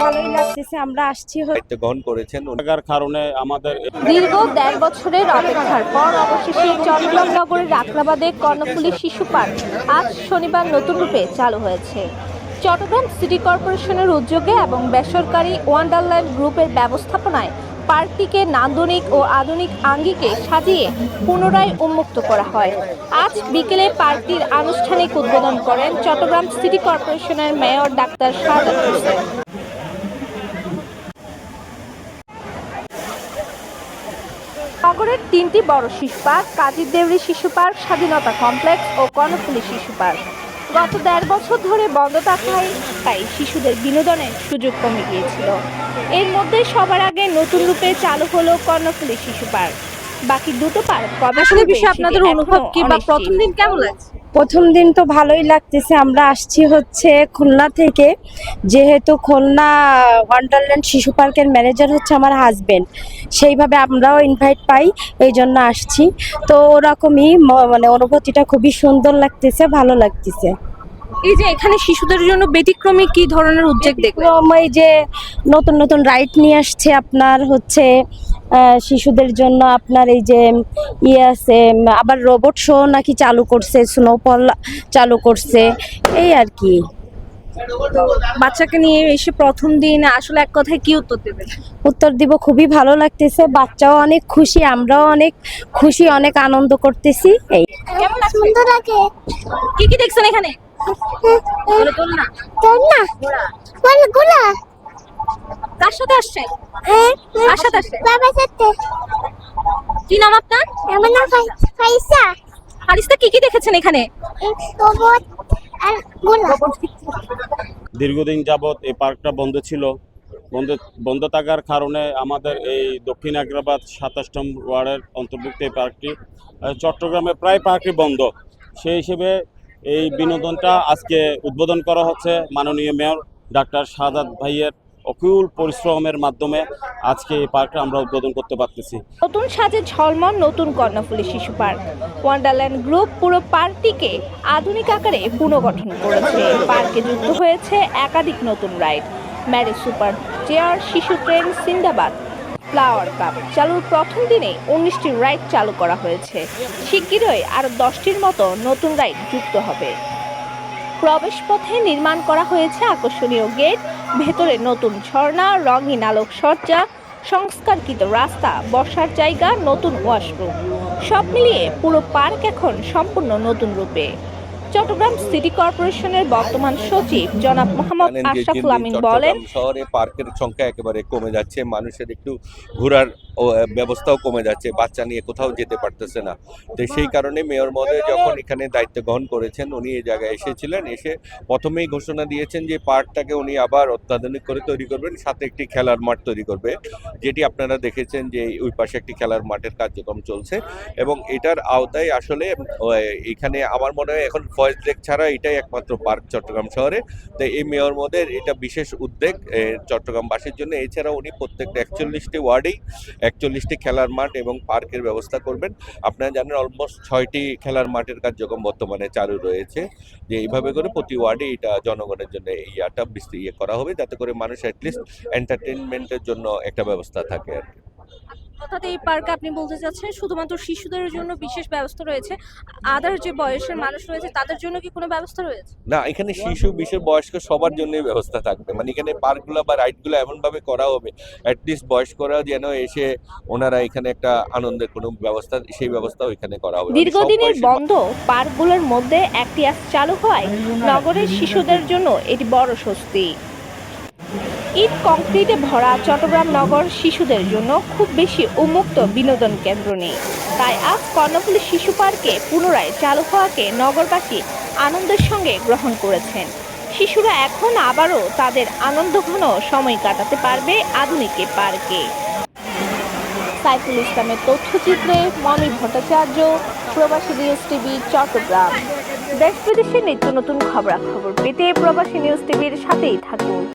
ভালোই লাগতেছে আমরা আসছি দায়িত্ব গ্রহণ করেছেন কারণে আমাদের দীর্ঘ দেড় বছরের অপেক্ষার পর অবশেষে চট্টগ্রাম নগরের রাখলাবাদে কর্ণফুলী শিশু পার্ক আজ শনিবার নতুন রূপে চালু হয়েছে। চট্টগ্রাম সিটি কর্পোরেশনের উদ্যোগে এবং বেসরকারি ওয়ান্ডারল্যান্ড গ্রুপের ব্যবস্থাপনায় পার্কটিকে নান্দনিক ও আধুনিক আঙ্গিকে সাজিয়ে পুনরায় উন্মুক্ত করা হয়। আজ বিকেলে পার্কটির আনুষ্ঠানিক উদ্বোধন করেন চট্টগ্রাম সিটি কর্পোরেশনের মেয়র ডাক্তার শাহাদাত হোসেন। নগরের তিনটি বড় শিশু পার্ক, কাজীর দেউরি শিশু পার্ক, স্বাধীনতা কমপ্লেক্স ও কর্ণফুলী শিশু পার্ক। গত দেড় বছর ধরে বন্ধ থাকায় তাই শিশুদের বিনোদনের সুযোগ কমে গিয়েছিল। এর মধ্যে সবার আগে নতুন রূপে চালু হলো কর্ণফুলী শিশু পার্ক। বাকি দুটো পার্ক কবে আসলে বিষয়ে আপনাদের অনুভব কি বা প্রথম দিন কেমন লাগছে? প্রথম দিন তো ভালোই লাগতেছে আমরা আসছি হচ্ছে খুলনা থেকে। যেহেতু খুলনা ওয়ান্ডারল্যান্ড শিশু পার্কের ম্যানেজার হচ্ছে আমার হাজবেন্ড সেইভাবে আমরাও ইনভাইট পাই এই জন্য আসছি। তো ওরকমই মানে অনুভূতিটা খুবই সুন্দর লাগতেছে ভালো লাগতেছে। এই যে এখানে শিশুদের জন্য ব্যতিক্রমী কি ধরনের উদ্যোগ এরকম এই যে নতুন নতুন রাইড নিয়ে আসছে আপনার হচ্ছে শিশুদের জন্য আপনার এই যে ইয়ে আছে আবার রোবট শো নাকি চালু করছে স্নোফল চালু করছে এই আর কি। বাচ্চাকে নিয়ে এসে প্রথম দিন আসলে এক কথায় কি উত্তর দেবে উত্তর দিব খুবই ভালো লাগতেছে বাচ্চাও অনেক খুশি আমরাও অনেক খুশি অনেক আনন্দ করতেছি এই। কেমন সুন্দর লাগে কি কি দেখছেন এখানে? না না বল গোলা কার সাথে আসছেন কার সাথে আসছেন বাবার সাথে। কি নাম আপনার? আমার নাম ফাই- ফাইসা। কি কি দেখেছেন এখানে? রোবট আর গোলা। দীর্ঘদিন যাবৎ এই পার্কটা বন্ধ ছিল। বন্ধ বন্ধ থাকার কারণে আমাদের এই দক্ষিণ আগ্রাবাদ সাতাশতম ওয়ার্ডের অন্তর্ভুক্ত এই পার্কটি চট্টগ্রামে প্রায় পার্কটি বন্ধ। সেই হিসেবে এই বিনোদনটা আজকে উদ্বোধন করা হচ্ছে মাননীয় মেয়র ডাক্তার সাদাত ভাইয়ের অকুল পরিশ্রমের মাধ্যমে আজকে এই পার্কটা আমরা উদ্বোধন করতে পারতেছি। নতুন সাজে ঝলমল নতুন কর্ণফুলী শিশু পার্ক। ওয়ান্ডারল্যান্ড গ্রুপ পুরো পার্কটিকে আধুনিক আকারে পুনর্গঠন করেছে। পার্কে যুক্ত হয়েছে একাধিক নতুন রাইড। ম্যারেজ সুপার চেয়ার শিশু ট্রেন সিন্দাবাদ ফ্লাওয়ার কাপ চালুর প্রথম দিনে উনিশটি রাইড চালু করা হয়েছে। শিগগিরই আরও দশটির মতো নতুন রাইড যুক্ত হবে। প্রবেশপথে নির্মাণ করা হয়েছে আকর্ষণীয় গেট, ভেতরে নতুন ঝর্ণা, রঙিন আলোকসজ্জা, সংস্কারকৃত রাস্তা, বসার জায়গা, নতুন ওয়াশরুম। সব মিলিয়ে পুরো পার্ক এখন সম্পূর্ণ নতুন রূপে। চট্টগ্রাম সিটি কর্পোরেশনের বর্তমান সচিব জনাব মোহাম্মদ আশরাফুল আমিন বলেন শহরে পার্কের সংখ্যা একেবারে কমে যাচ্ছে মানুষের একটু ঘোরার ব্যবস্থাও কমে যাচ্ছে বাচ্চা নিয়ে কোথাও যেতে পারতেছে না। তো সেই কারণে মেয়র মহোদয় যখন এখানে দায়িত্ব গ্রহণ করেছেন উনি এই জায়গায় এসেছিলেন এসে প্রথমেই ঘোষণা দিয়েছেন যে পার্কটাকে উনি আবার অত্যাধুনিক করে তৈরি করবেন সাথে একটি খেলার মাঠ তৈরি করবে যেটি আপনারা দেখেছেন যে ওই পাশে একটি খেলার মাঠের কার্যক্রম চলছে এবং এটার আওতায় আসলে এখানে আমার মনে হয় এখন ফয়েজ লেক ছাড়া এটাই একমাত্র পার্ক চট্টগ্রাম শহরে। তো এই মেয়র মহোদয়ের এটা বিশেষ উদ্যোগ চট্টগ্রামবাসীর জন্য। এছাড়া উনি প্রত্যেকটা একচল্লিশটি ওয়ার্ডেই একচল্লিশটি খেলার মাঠ এবং পার্কের ব্যবস্থা করবেন। আপনারা জানেন অলমোস্ট ছয়টি খেলার মাঠের কার্যক্রম বর্তমানে চালু রয়েছে। যে এইভাবে করে প্রতি ওয়ার্ডে এটা জনগণের জন্য এই ইয়াটা বিস্তৃত ইয়ে করা হবে। যাতে করে মানুষ অ্যাটলিস্ট এন্টারটেনমেন্টের জন্য একটা ব্যবস্থা থাকে আর কি। অর্থাৎ এই পার্কে আপনি বলতে চাচ্ছেন শুধুমাত্র শিশুদের জন্য বিশেষ ব্যবস্থা রয়েছে? আদার যে বয়সের মানুষ রয়েছে তাদের জন্য কি কোনো ব্যবস্থা রয়েছে? না এখানে শিশু বিশেষ বয়স্ক সবার জন্যই ব্যবস্থা থাকবে। মানে এখানে পার্কগুলো বা রাইডগুলো এমনভাবে করা হবে অ্যাটলিস্ট বয়স্করা যেন এসে ওনারা এখানে একটা আনন্দের কোনো ব্যবস্থা সেই ব্যবস্থাও এখানে করা হবে। মানে দীর্ঘদিনের বন্ধ পার্কগুলোর মধ্যে একটি আজ চালু হওয়ায় নগরের শিশুদের জন্য। এটি বড় স্বস্তি। ইট কংক্রিটে ভরা চট্টগ্রাম নগর শিশুদের জন্য খুব বেশি উন্মুক্ত বিনোদন কেন্দ্র নেই। তাই আজ কর্ণফুলী শিশু পার্কে পুনরায় চালু হওয়াকে নগরবাসী আনন্দের সঙ্গে গ্রহণ করেছেন। শিশুরা এখন আবারও তাদের আনন্দঘন সময় কাটাতে পারবে আধুনিক পার্কে। সাইফুল ইসলামের তথ্যচিত্রে মমি ভট্টাচার্য, প্রবাসী নিউজ টিভি, চট্টগ্রাম। দেশ বিদেশের নিত্য নতুন খবরাখবর পেতে প্রবাসী নিউজ টিভির সাথেই থাকুন।